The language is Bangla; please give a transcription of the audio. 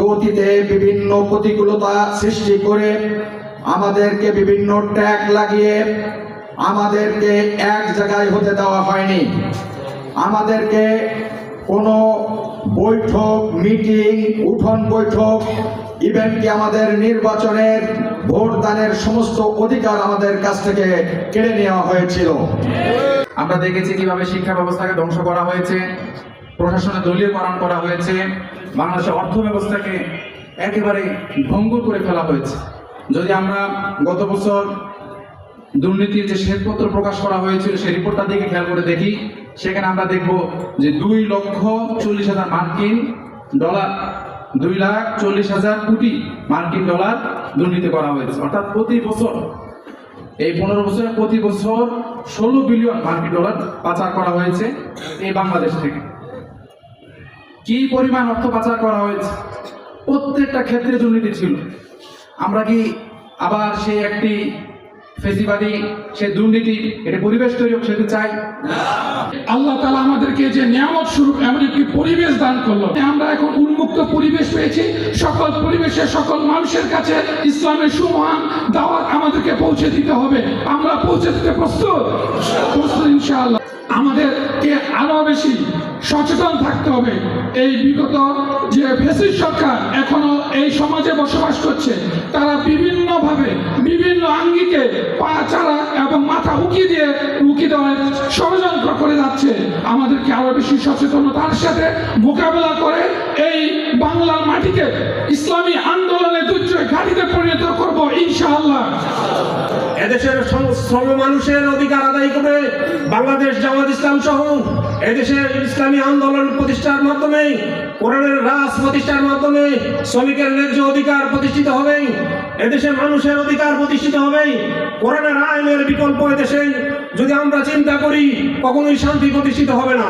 গতিতে বিভিন্ন প্রতিকূলতা সৃষ্টি করে আমাদেরকে বিভিন্ন ট্যাগ লাগিয়ে আমাদেরকে এক জায়গায় হতে দেওয়া হয়নি। আমাদেরকে কোনো বৈঠক, মিটিং, উঠন বৈঠক ইভেন কি আমাদের নির্বাচনের ভোটদানের সমস্ত অধিকার আমাদের কাছ থেকে কেড়ে নেওয়া হয়েছিল। আমরা দেখেছি কীভাবে শিক্ষা ব্যবস্থাকে ধ্বংস করা হয়েছে। প্রশাসনে দলীয়করণ করা হয়েছে। বাংলাদেশের অর্থ ব্যবস্থাকে একেবারে ভঙ্গুর করে ফেলা হয়েছে। যদি আমরা গত বছর দুর্নীতির যে শ্বেতপত্র প্রকাশ করা হয়েছিল, সেই রিপোর্টটার দিকে খেয়াল করে দেখি, সেখানে আমরা দেখব যে দুই লক্ষ চল্লিশ হাজার মার্কিন ডলার, দুই লাখ চল্লিশ হাজার কোটি মার্কিন ডলার দুর্নীতি করা হয়েছে। অর্থাৎ প্রতি বছর, এই পনেরো বছরে প্রতি বছর ষোলো বিলিয়ন মার্কিন ডলার পাচার করা হয়েছে এই বাংলাদেশ থেকে। কি পরিমাণ অর্থ পাচার করা হয়েছে? প্রত্যেকটা ক্ষেত্রে দুর্নীতি ছিল। আমরা কি আবার সেই একটি ফেসিবাদী সে দুর্নীতি, এটা পরিবেশ তৈরি হোক চাই? আল্লাহ তালা আমাদেরকে যে নিয়ামত স্বরূপ এমন একটি পরিবেশ দান করল। আমরা এখন উন্মুক্ত পরিবেশ পেয়েছি। সকল পরিবেশে সকল মানুষের কাছে ইসলামের সুমহান দাওয়াত আমাদেরকে পৌঁছে দিতে হবে। আমরা পৌঁছে দিতে প্রস্তুত? প্রস্তুত ইনশাআল্লাহ। আমাদেরকে আরও বেশি সচেতন থাকতে হবে। এই বিগত যে ফেসিস সরকার এখনও এই সমাজে বসবাস করছে, তারা বিভিন্নভাবে বিভিন্ন আঙ্গিকে পা চারা এবং মাথা উকিয়ে দিয়ে উকি দেওয়ার ষড়যন্ত্র করে যাচ্ছে। আমাদেরকে আরও বেশি সচেতনতার সাথে মোকাবেলা করে এই বাংলার মাটিকে ইসলামী আন্দোলনের দুর্জয় ঘাটিতে পরিণত করব ইনশাআল্লাহ। এদেশের শ্রম মানুষের অধিকার আদায় করে বাংলাদেশ জামাত ইসলাম সহ এদেশের ইসলামী আন্দোলন প্রতিষ্ঠার মাধ্যমে, কোরআনের রাজ প্রতিষ্ঠার মাধ্যমে শ্রমিকের ন্যায্য অধিকার প্রতিষ্ঠিত হবে। এদেশের মানুষের অধিকার প্রতিষ্ঠিত হবে। কোরআনের আইনের বিকল্প এদেশে যদি আমরা চিন্তা করি, কখনোই শান্তি প্রতিষ্ঠিত হবে না।